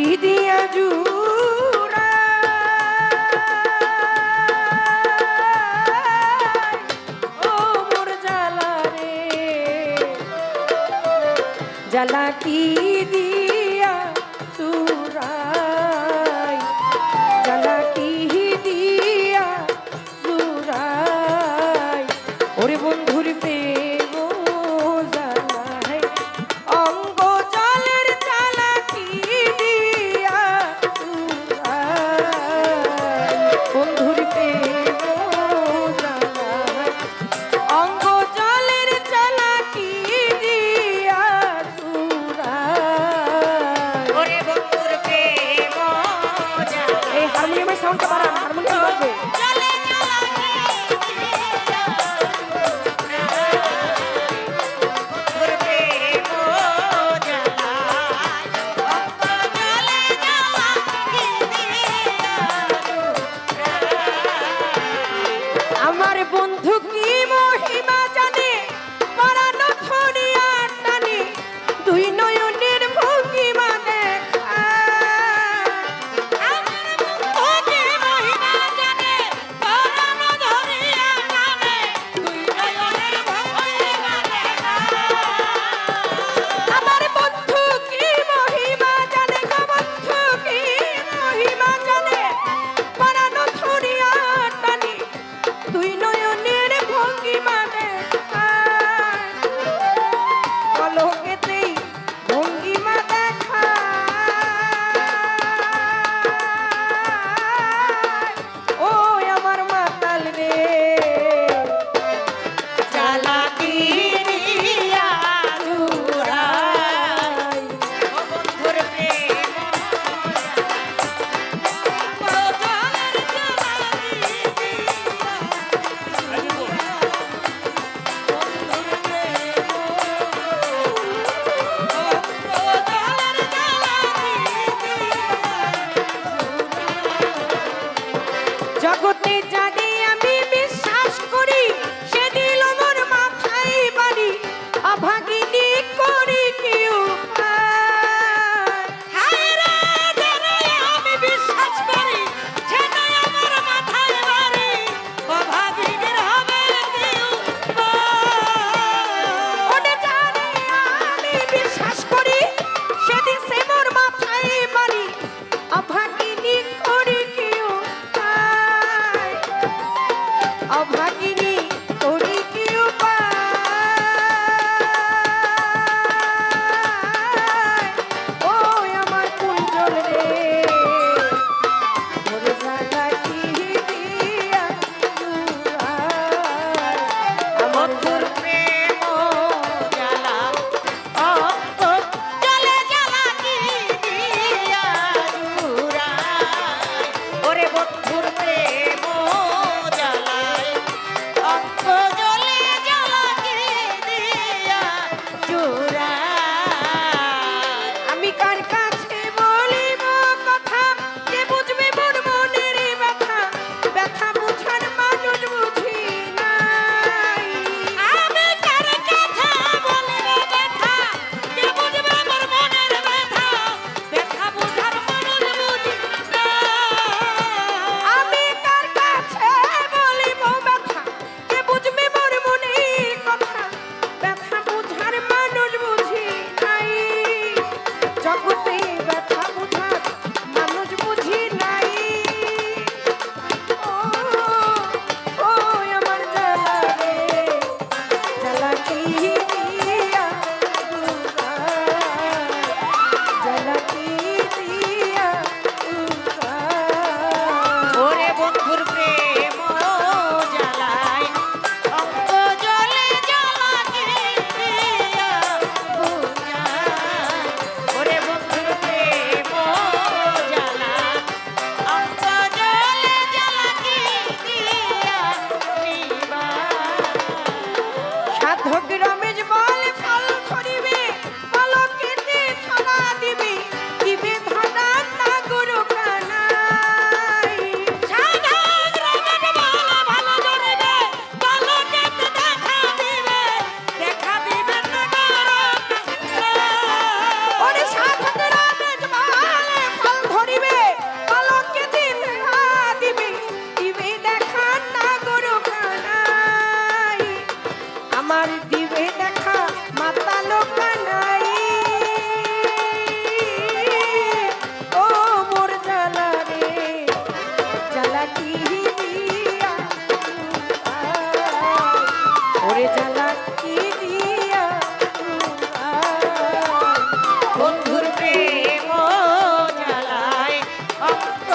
কি দিয়া জুড়া। ও মোর জালা রে জালা কি দিয়া হারমোনিয়ামের সাউন্ডটা বাড়ান আমার বন্ধু hook it আর দিবে দেখা, মাতা লোকা নাই। ও মোর জ্বালা রে, জ্বালা কি ওরে জ্বালা কি দিয়া? বন্ধুর প্রেম জ্বালায় অঙ্গ